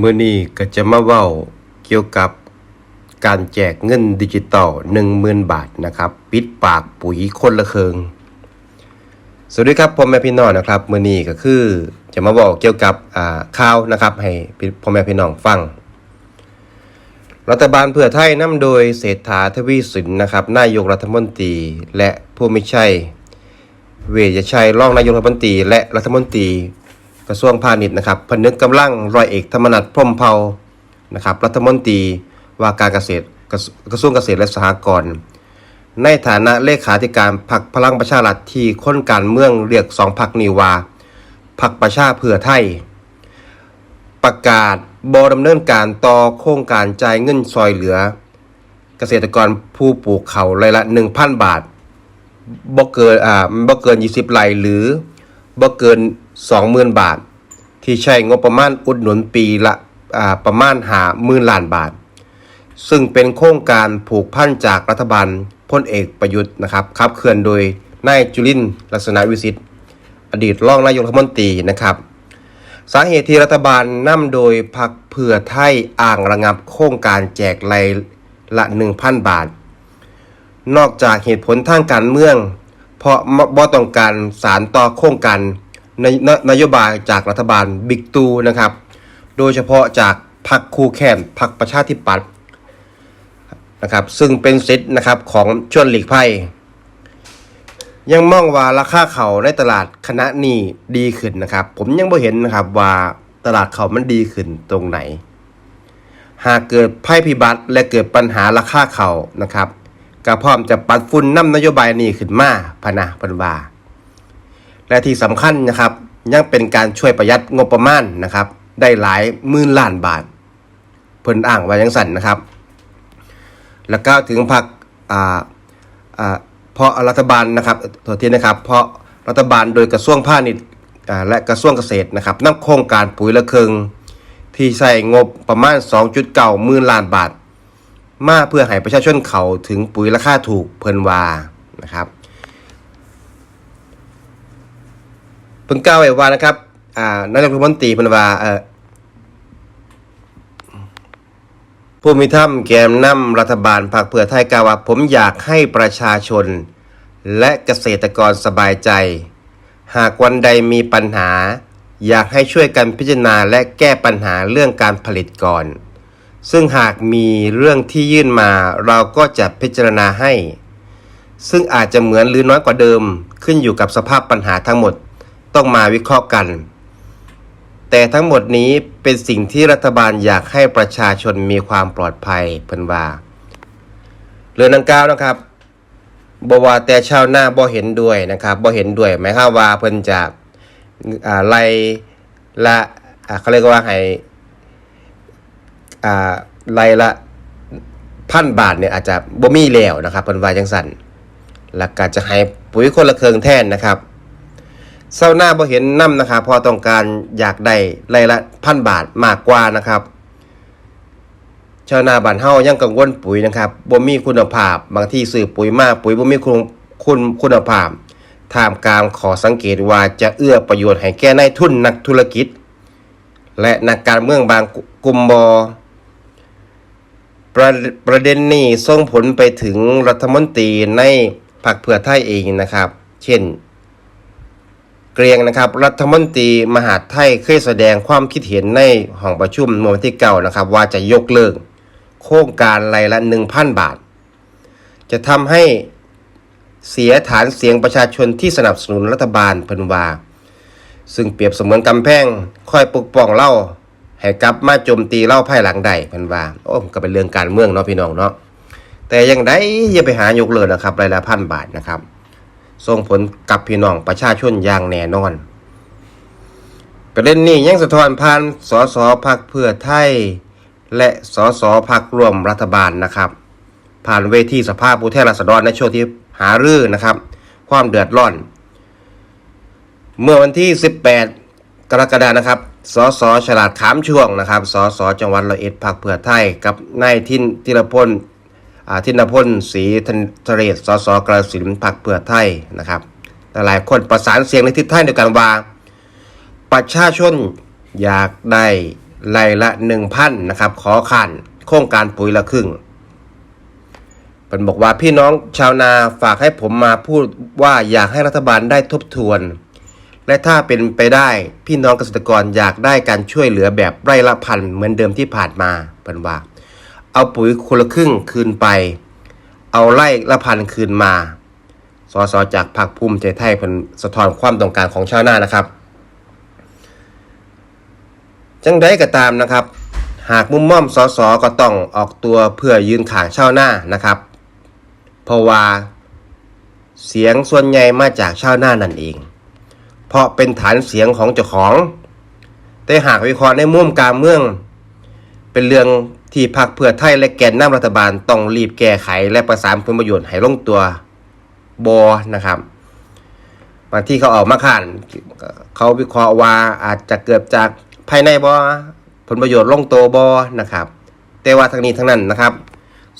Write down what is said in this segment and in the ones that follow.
มื้อนี้ก็จะมาเว้าเกี่ยวกับการแจกเงินดิจิตอล10,000 บาทนะครับ ปิดปากปุ๋ยคนละเคิงสวัสดีครับพ่อแม่พี่น้องนะครับมื้อนี้ก็คือจะมาบอกเกี่ยวกับข่าวนะครับ ให้พี่พ่อแม่พี่น้องฟัง รัฐบาลเพื่อไทยนำโดยเศรษฐาทวีสินนะครับ นายกรัฐมนตรีและผู้ไม่ใช่ เวชชัยรองนายกรัฐมนตรีและรัฐมนตรี กระทรวงพาณิชย์นะครับพนึกกำลังร้อยเอกธรรมนัฐพรมเผานะครับรัฐมนตรีว่าการเกษตรกระทรวงเกษตรและสหกรณ์ในฐานะเลขาธิการพรรคพลังประชารัฐที่ค้นการเมืองเรียกสองพรรคนี้ว่าพรรคประชาเพื่อไทย ประกาศบดำเนินการต่อโครงการจ่ายเงินซอยเหลือ เกษตรกรผู้ปลูกเขาไร่ละ 1,000 บาทบ่เกินอ่าบ่เกิน 20ไร่หรือบ่เกิน 20,000 บาท ที่ใช้งบประมาณอุดหนุนปีละประมาณ50,000ล้านบาท ซึ่งเป็นโครงการผูกพันจากรัฐบาลพลเอกประยุทธ์นะครับขับเคลื่อนโดยนายจุลินลักษณะวิสิทธิ์อดีตรองนายกรัฐมนตรีนะครับ สาเหตุที่รัฐบาลนำโดยพรรคเพื่อไทยอ่างระงับโครงการแจกรายละ 1,000 บาท นอกจากเหตุผลทางการเมือง เพราะบ่ต้องการสารต่อโครงการ นนนโยบายจากรัฐบาลบิ๊กตูนะครับ โดยเฉพาะจากพรรคคู่แข่งพรรคประชาธิปัตย์นะครับ ซึ่งเป็นสิทธิ์นะครับของชวนหลีกภัยยังมองว่าราคาเขาในตลาดคณะนี้ดีขึ้นนะครับ ผมยังไม่เห็นนะครับว่าตลาดเขามันดีขึ้นตรงไหน หากเกิดภัยพิบัติและเกิดปัญหาราคาเขานะครับก็พร้อมจะปัดฝุ่นนำนโยบายนี้ขึ้นมาพนะพันว่า และที่สำคัญนะครับยังเป็นการช่วยประหยัดงบประมาณนะครับ ได้หลายหมื่นล้านบาท เพิ่นอ้างไว้ยังสั่นนะครับ แล้วก็ถึงพักอ่าอ่าเพราะรัฐบาลนะครับตัวที่นะครับ เพราะรัฐบาลโดยกระทรวงพาณิชย์อ่าและกระทรวงเกษตรนะครับนำโครงการปุ๋ยละเคิงที่ใส่งบประมาณ 2.9หมื่นล้านบาท มาเพื่อให้ประชาชนเขาถึงปุ๋ยราคาถูกเพิ่นว่านะครับ เพิ่งกล่าวไว้ว่านะครับ อ่านายกรัฐมนตรีพิ่นว่าเอ่อผู้มีถ้ำแกมนำรัฐบาลพรรคเพื่อไทยกล่าวว่าผมอยากให้ประชาชน และเกษตรกรสบายใจ หากวันใดมีปัญหา อยากให้ช่วยกันพิจารณาและแก้ปัญหาเรื่องการผลิตก่อน ซึ่งหากมีเรื่องที่ยื่นมาเราก็จะพิจารณาให้ ซึ่งอาจจะเหมือนหรือน้อยกว่าเดิมขึ้นอยู่กับสภาพปัญหาทั้งหมด ต้องมาวิเคราะห์กัน แต่ทั้งหมดนี้เป็นสิ่งที่รัฐบาลอยากให้ประชาชนมีความปลอดภัยเพิ่นว่าเรื่องดังกล่าวนะครับบว่าแต่ชาวนาบ่เห็นด้วยนะครับบ่เห็นด้วยหมายความว่าเพิ่นจะอ่าไล่ละอ่าเขาเรียกว่าให้อ่าไล่ละพันบาทเนี่ยอาจจะบ่มีแล้วนะครับเพิ่นว่าจังซั่นแล้วก็จะให้ปุ๋ยคนละเครื่องแทนนะครับ เศร้าหน้าบ่เห็นน้ำนะครับพอต้องการอยากได้ไรละพันบาทมากกว่านะครับ ชาวนาบ้านเฮายังกังวลปุ๋ยนะครับบ่มีคุณภาพ บางที่ซื้อปุ๋ยมากปุ๋ยบ่มีคุณคุณคุณภาพท่ามกลางขอสังเกตว่าจะเอื้อประโยชน์ให้แก่นายทุนนักธุรกิจ และนักการเมืองบางกลุ่มบประประเด็นนี้ส่งผลไปถึงรัฐมนตรีในพรรคเพื่อไทยเองนะครับ เช่น เกรียงนะครับ รัฐมนตรีมหาดไทยเคยแสดงความคิดเห็นในห้องประชุมเมื่อวันที่เก้านะครับ ว่าจะยกเลิก โครงการรายละ 1,000 บาท จะทำให้เสียฐานเสียงประชาชนที่สนับสนุนรัฐบาลเพินวา ซึ่งเปรียบเสมือนกำแพงคอยปกป้องเล่าให้กลับมาโจมตีเล่าภายหลังใดเพินวาโอ้มันก็เป็นเรื่องการเมืองเนาะพี่น้องเนาะแต่ยังไดอย่าไปหายกเลิกนะครับรายละพันบาทนะครับ ส่งผลกับพี่น้องประชาชนอย่างแน่นอนประเด็นนี้ยังสะท้อนผ่านสสพักเพื่อไทย และสสพักร่วมรัฐบาลนะครับ ผ่านเวทีสภาผู้แทนราษฎรในช่วงที่หารือนะครับ ความเดือดร้อน เมื่อวันที่ 18 กรกฎานะครับสสฉลาดขามช่วงนะครับสสจังหวัดร้อยเอ็ดพักเพื่อไทย กับนายทินทิรพล อ่าทินพลศรีธนทเรสสกระสินธุ์พักเพื่อไทยนะครับ หลายคนประสานเสียงในทิศทางเดียวกันว่า ประชาชนอยากได้ไล่ละหนึ่งพันนะครับ ขอขันโครงการปุ๋ยละครึ่งเป็นบอกว่าพี่น้องชาวนาฝากให้ผมมาพูดว่าอยากให้รัฐบาลได้ทบทวน และถ้าเป็นไปได้พี่น้องเกษตรกรอยากได้การช่วยเหลือแบบไร่ละพันเหมือนเดิมที่ผ่านมาเป็นว่า เอาปุ๋ยคนละครึ่งคืนไป เอาไร่ละพันคืนมา สสจากพรรคภูมิใจไทยเพิ่นสะท้อนความต้องการของชาวนานะครับ จังไดก็ตามนะครับ หากมุมม่อมสสก็ต้องออกตัวเพื่อยืนขางชาวนานะครับ เพราะว่าเสียงส่วนใหญ่มาจากชาวนานั่นเอง เพราะเป็นฐานเสียงของเจ้าของ แต่หากวิเคราะห์ในมุมการเมือง เป็นเรื่อง ที่พรรคเพื่อไทยและแกนนำรัฐบาลต้องรีบแก้ไข และประสานผลประโยชน์ให้ลงตัวบอนะครับบางที่เขาออกมาขาน เขาวิเคราะห์ว่าอาจจะเกิดจากภายในบอผลประโยชน์ลงตัวบอนะครับ แต่ว่าทั้งนี้ทั้งนั้นนะครับ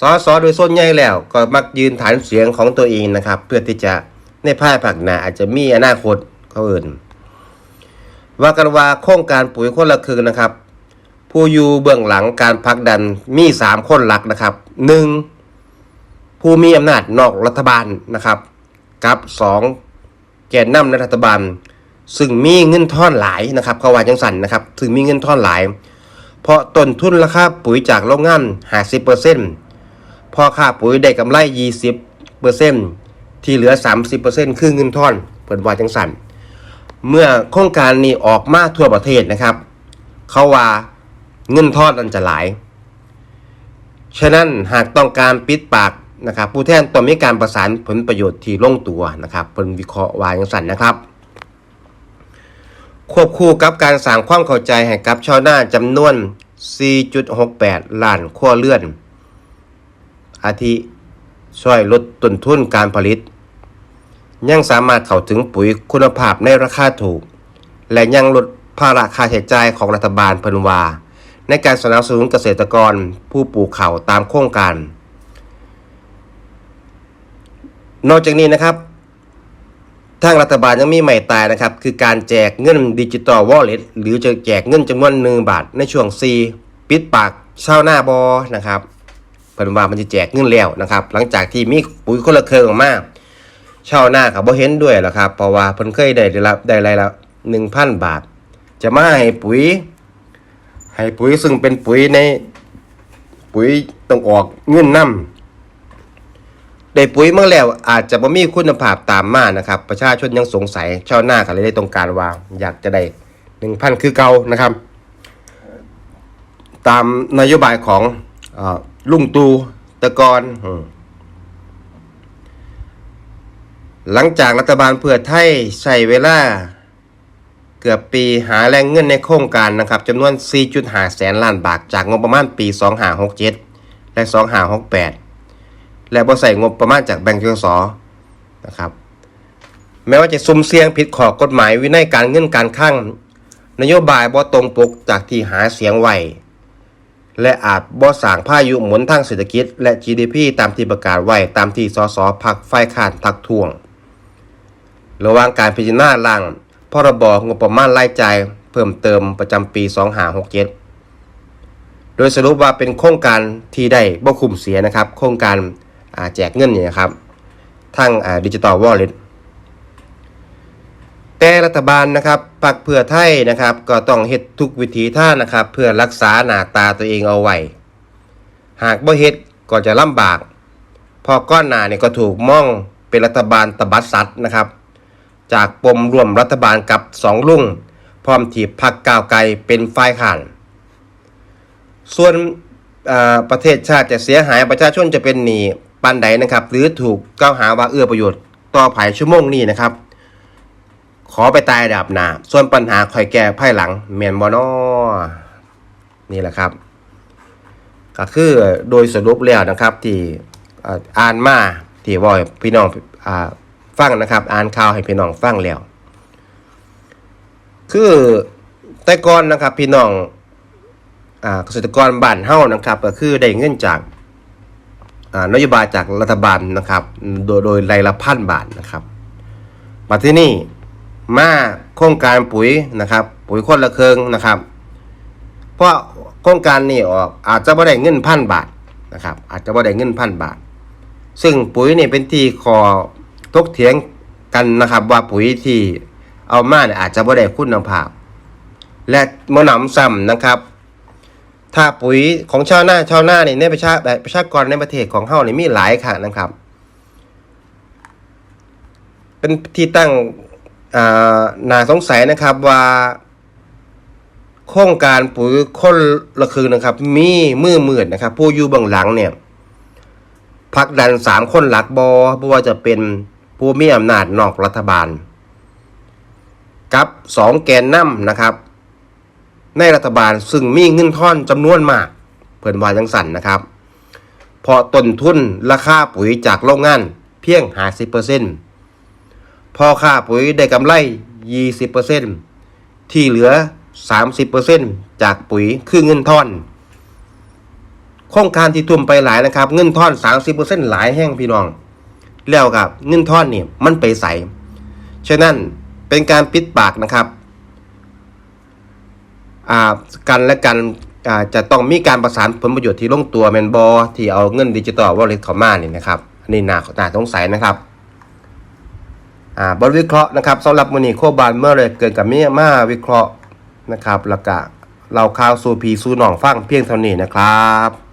สอสอโดยส่วนใหญ่แล้วก็มักยืนฐานเสียงของตัวเองนะครับ เพื่อที่จะในภายภาคหน้าอาจจะมีอนาคตเขาอื่น ว่ากันว่าโครงการปุ๋ยคนละครึ่งนะครับ ผู้อยู่เบื้องหลังการผลักดันมี3คนหลักนะครับ 1. ผู้มีอำนาจนอกรัฐบาลนะครับกับ 2. แกนนำในรัฐบาล ซึ่งมีเงินท่อนหลายนะครับเขาว่าจังสันนะครับถึงมีเงินท่อนหลาย เพราะต้นทุนราคาปุ๋ยจากโรงงาน50%พอค่าปุ๋ยได้กำไร20%ที่เหลือ30%คือเงินท่อนเปิดว่าจังสันเมื่อโครงการนี้ออกมาทั่วประเทศนะครับ เขาว่า เงินทอดอันจะหลาย ฉะนั้นหากต้องการปิดปากนะครับผู้แทนต้องมีการประสานผลประโยชน์ที่ลงตัวนะครับเป็นวิเคราะห์วาย่างสันนะครับ ควบคู่กับการสร้างความเข้าใจให้กับชาวนาจำนวน 4.68 ล้านครัวเรือน อาทิช่วยลดต้นทุนการผลิต ยังสามารถเข้าถึงปุ๋ยคุณภาพในราคาถูก และยังลดภาระค่าใช้จ่ายของรัฐบาลเพิ่นว่า ในการสนับสนุนเกษตรกรผู้ปลูกข้าวตามโครงการ นอกจากนี้นะครับ ทางรัฐบาลยังมีใหม่ตายนะครับ คือการแจกเงินดิจิตอลวอลเล็ตหรือจะแจกเงินจำนวนหนึ่งบาท ในช่วง4ปิดปากเช่าวนาบอนะครับเพิ่นว่ามันจะแจกเงินแล้วนะครับ หลังจากที่มีปุ๋ยคนละเครืองออกมาเช่าวนาก็บ่เห็นด้วยหรอครับ เพราะว่าเพิ่นเคยได้ได้รับได้รายละ1,000บาท จะมาให้ปุ๋ย ให้ปุ๋ยซึ่งเป็นปุ๋ยในปุ๋ยต้องออกเงินนำได้ปุ๋ยเมาแล้วอาจจะบ่มีคุณภาพตามมานะครับ ประชาชนยังสงสัยชาวนาก็เลยได้ต้องการว่าอยากจะได้1,000คือเก่านะครับ ตามนโยบายของอลุงตูตะกอนหลังจากรัฐบาลเพื่อไทยใช้เวลา เกือบปีหาแรงเงินในโครงการนะครับจำนวน 4.5 แสนล้านบาทจากงบประมาณปี 2567 และ 2568 และบ่ใส่งบประมาณจากแบงก์ชสนะครับแม้ว่าจะซุ่มเสี่ยงผิดขอกฎหมายวินัยการเงินการคลังนโยบายบ่ตรงปกจากที่หาเสียงไว้และอาจบ่สร้างพายุหมุนทางเศรษฐกิจ และ GDP ตามที่ประกาศไว้ตามที่สสพักฝ่ายค้านทักท้วง ระหว่างการพิจารณาร่าง พรบงบประมาณรายจ่ายเพิ่มเติมประจำปี 2567 โดยสรุปว่าเป็นโครงการที่ได้บ่คุ้มเสียนะครับ โครงการแจกเงินเนี่ยครับทางดิจิตอลวอลเล็ตแต่รัฐบาลนะครับพรรคเพื่อไทยนะครับ ก็ต้องเฮ็ดทุกวิธีท่านะครับ เพื่อรักษาหน้าตาตัวเองเอาไว้ หากบ่เฮ็ดก็จะลำบาก พอก้อนหนาเนี่ยก็ถูกมองเป็นรัฐบาลตบัดสัตว์นะครับ จากปมร่วมรัฐบาลกับสองลุงพร้อมถีบพักก้าวไกลเป็นฝ่ายข่าน ส่วนประเทศชาติจะเสียหายประชาชนจะเป็นหนี้ปานใดนะครับ หรือถูกกล่าวหาว่าเอื้อประโยชน์ต่อภายชั่วโมงนี้นะครับ ขอไปตายดับหนาส่วนปัญหาคอยแก้ภายหลังเมียนบอนอนี่แหละครับ ก็คือโดยสรุปแล้วนะครับที่อ่านมาที่ว่าพี่น้องอ่า ฟังนะครับ อ่านข่าวให้พี่น้องฟังแล้ว คือแต่ก่อนนะครับพี่น้องอ่าเกษตรกรบ้านเฮานะครับ ก็คือได้เงินจากอ่านโยบายจากรัฐบาลนะครับ โดยโดยรายละพันบาทนะครับมาที่นี่มาโครงการปุ๋ยนะครับ ปุ๋ยคนละเคืองนะครับ เพราะโครงการนี้ออกอาจจะบ่ได้เงินพันบาทนะครับ อาจจะบ่ได้เงินพันบาท ซึ่งปุ๋ยนี่เป็นที่คอ ทกเถียงกันนะครับว่าปุ๋ยที่เอามาเนี่ยอาจจะบ่ได้คุณภาพ และมหนำซ้ำนะครับ ถ้าปุ๋ยของชาวนาชาวนาเนี่ยในประชาประชากรในประเทศของเฮานี่มีหลายค่ะนะครับ เป็นที่ตั้งอ่าน่าสงสัยนะครับว่าโครงการปุ๋ยคนละคืนนะครับ มีมือมืดนะครับ ผู้อยู่เบื้องหลังเนี่ยผลักดันสามคนหลักบอเพราะว่าจะเป็น ผู้มีอำนาจนอกรัฐบาล กับสองแกนนำนะครับ ในรัฐบาลซึ่งมีเงินท่อนจำนวนมาก เพิ่นว่าจังสันนะครับเพราะต้นทุนราคาปุ๋ยจากโรงงานเพียง50%พอค่าปุ๋ยได้กำไร20%ที่เหลือ30%จากปุ๋ยคือเงินท่อนโครงการที่ทุ่มไปหลายนะครับ เงินท่อน30%หลายแห้งพี่น้อง แล้วกับเงินทอนนี่มันไปใสฉะนั้นเป็นการปิดปากนะครับอ่ากันและกันอ่าจะต้องมีการประสานผลประโยชน์ที่ลงตัวแมนบอที่เอาเงินดิจิตอลวอลเล็ตเข้ามานี่นะครับนนี้น่าน่าสงสัยนะครับอ่าบทวิเคราะห์นะครับสำหรับมือนี้โคบานเมื่อเลยเกินกับเมียมาวิเคราะห์นะครับแล้วก็เราข่าวสูพีสู่หนองฟังเพียงเท่านี้นะครับ